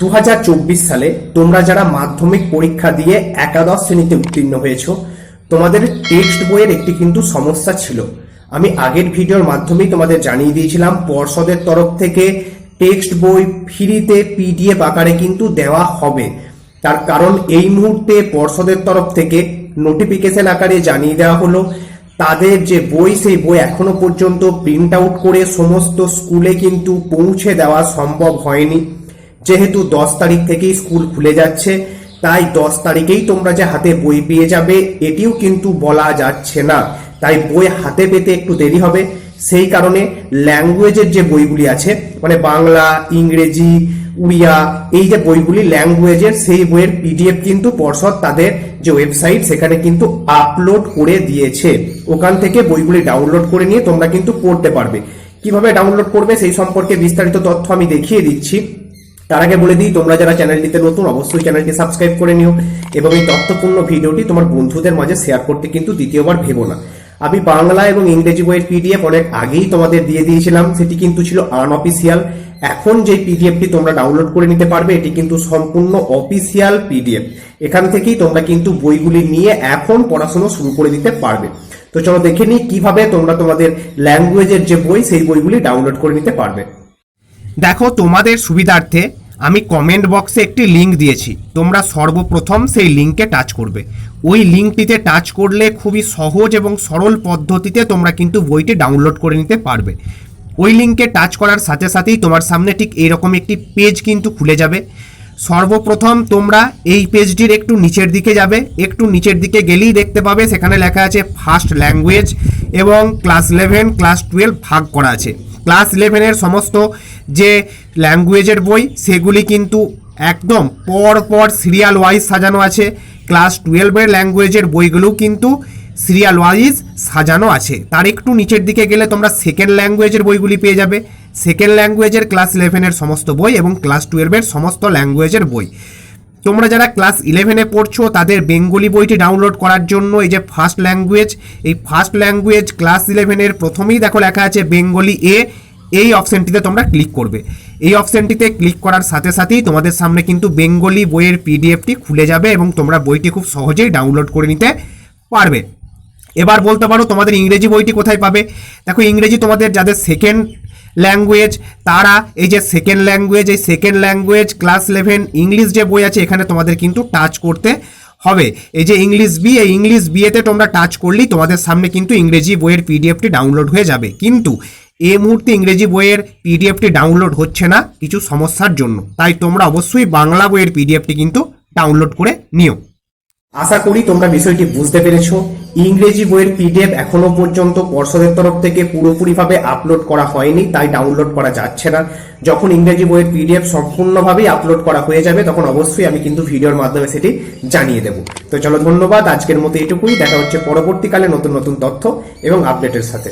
দু হাজার চব্বিশ সালে তোমরা যারা মাধ্যমিক পরীক্ষা দিয়ে একাদশ শ্রেণীতে উত্তীর্ণ হয়েছ, তোমাদের টেক্সট বইয়ের একটি কিন্তু সমস্যা ছিল। আমি আগের ভিডিওর মাধ্যমেই তোমাদের জানিয়ে দিয়েছিলাম, পর্ষদের তরফ থেকে টেক্সট বই ফ্রিতে পিডিএফ আকারে কিন্তু দেওয়া হবে। তার কারণ এই মুহূর্তে পর্ষদের তরফ থেকে নোটিফিকেশন আকারে জানিয়ে দেওয়া হলো। তাদের যে বই, সেই বই এখনও পর্যন্ত প্রিন্ট আউট করে সমস্ত স্কুলে কিন্তু পৌঁছে দেওয়া সম্ভব হয়নি। যেহেতু দশ তারিখ থেকেই স্কুল খুলে যাচ্ছে, তাই দশ তারিখেই তোমরা যে হাতে বই পেয়ে যাবে, এটিও কিন্তু বলা যাচ্ছে না। তাই বই হাতে পেতে একটু দেরি হবে। সেই কারণে ল্যাঙ্গুয়েজের যে বইগুলি আছে মানে বাংলা, ইংরেজি, উড়িয়া, এই যে বইগুলি ল্যাঙ্গুয়েজের, সেই বইয়ের পিডিএফ কিন্তু পর্ষদ তাদের যে ওয়েবসাইট, সেখানে কিন্তু আপলোড করে দিয়েছে। ওখান থেকে বইগুলি ডাউনলোড করে নিয়ে তোমরা কিন্তু পড়তে পারবে। কীভাবে ডাউনলোড করবে, সেই সম্পর্কে বিস্তারিত তথ্য আমি দেখিয়ে দিচ্ছি। তার আগে বলে দিই, তোমরা যারা চ্যানেলটিতে নতুন, অবশ্যই চ্যানেলটি সাবস্ক্রাইব করে নিও এবং এই তথ্যপূর্ণ ভিডিওটি তোমার বন্ধুদের মাঝে শেয়ার করতে কিন্তু দ্বিতীয়বার ভেবো না। আমি বাংলা এবং ইংরেজি বইয়ের পিডিএফ অনেক আগেই তোমাদের দিয়ে দিয়েছিলাম, সেটি কিন্তু ছিল আনঅফিসিয়াল এখন যে পিডিএফটি তোমরা ডাউনলোড করে নিতে পারবে, এটি কিন্তু সম্পূর্ণ অফিসিয়াল পিডিএফ এখান থেকেই তোমরা কিন্তু বইগুলি নিয়ে এখন পড়াশোনা শুরু করে দিতে পারবে। তো চলো দেখে নিই কীভাবে তোমরা তোমাদের ল্যাঙ্গুয়েজের যে বই, সেই বইগুলি ডাউনলোড করে নিতে পারবে। দেখো, তোমাদের সুবিধার্থে আমি কমেন্ট বক্সে একটি লিংক দিয়েছি। তোমরা সর্বপ্রথম সেই লিঙ্কে টাচ করবে। ওই লিঙ্কটিতে টাচ করলে খুবই সহজ এবং সরল পদ্ধতিতে তোমরা কিন্তু বইটি ডাউনলোড করে নিতে পারবে। ওই লিংকে টাচ করার সাথে সাথেই তোমার সামনে ঠিক এইরকম একটি পেজ কিন্তু খুলে যাবে। সর্বপ্রথম তোমরা এই পেজটির একটু নিচের দিকে যাবে। একটু নিচের দিকে গেলেই দেখতে পাবে সেখানে লেখা আছে ফার্স্ট ল্যাঙ্গুয়েজ এবং ক্লাস ইলেভেন ক্লাস টুয়েলভ ভাগ করা আছে। ক্লাস ইলেভেনের সমস্ত যে ল্যাঙ্গুয়েজের বই, সেগুলি কিন্তু একদম পর পর সিরিয়াল ওয়াইজ সাজানো আছে। ক্লাস টুয়েলভের ল্যাঙ্গুয়েজের বইগুলোও কিন্তু সিরিয়াল ওয়াইজ সাজানো আছে। তার একটু নিচের দিকে গেলে তোমরা সেকেন্ড ল্যাঙ্গুয়েজের বইগুলি পেয়ে যাবে। সেকেন্ড ল্যাঙ্গুয়েজের ক্লাস ইলেভেনের সমস্ত বই এবং ক্লাস টুয়েলভের সমস্ত ল্যাঙ্গুয়েজের বই। তোমরা যারা ক্লাস ইলেভেনে পড়ছো, তাদের বেঙ্গলি বইটি ডাউনলোড করার জন্য এই যে ফার্স্ট ল্যাঙ্গুয়েজ এই ফার্স্ট ল্যাঙ্গুয়েজ ক্লাস ইলেভেনের প্রথমেই দেখো লেখা আছে বেঙ্গলি এ এই অপশনটিতে তোমরা ক্লিক করবে। এই অপশনটিতে ক্লিক করার সাথে সাথেই তোমাদের সামনে কিন্তু বেঙ্গলি বইয়ের পিডিএফটি খুলে যাবে এবং তোমরা বইটি খুব সহজেই ডাউনলোড করে নিতে পারবে। এবার বলতে পারো, তোমাদের ইংরেজি বইটি কোথায় পাবে? দেখো, ইংরেজি তোমাদের যাদের সেকেন্ড ল্যাঙ্গুয়েজ তারা এই যে সেকেন্ড ল্যাঙ্গুয়েজ এই second language class eleven English যে বই আছে, এখানে তোমাদের কিন্তু টাচ করতে হবে। এই যে ইংলিশ বি এই ইংলিশ বিয়েতে তোমরা টাচ করলেই তোমাদের সামনে কিন্তু ইংরেজি বইয়ের পিডিএফটি ডাউনলোড হয়ে যাবে। কিন্তু এই মুহূর্তে ইংরেজি বইয়ের পিডিএফটি ডাউনলোড হচ্ছে না কিছু সমস্যার জন্য। তাই তোমরা অবশ্যই বাংলা বইয়ের পিডিএফটি কিন্তু ডাউনলোড করে নিও। আশা করি তোমরা বিষয়টি বুঝতে পেরেছ। ইংরেজি বইয়ের পিডিএফ এখনও পর্যন্ত পর্ষদের তরফ থেকে পুরোপুরিভাবে আপলোড করা হয়নি, তাই ডাউনলোড করা যাচ্ছে না। যখন ইংরেজি বইয়ের পিডিএফ সম্পূর্ণভাবেই আপলোড করা হয়ে যাবে, তখন অবশ্যই আমি কিন্তু ভিডিওর মাধ্যমে সেটি জানিয়ে দেব। তো চলো ধন্যবাদ, আজকের মতো এটুকুই, দেখা হচ্ছে পরবর্তীকালে নতুন নতুন তথ্য এবং আপডেটের সাথে।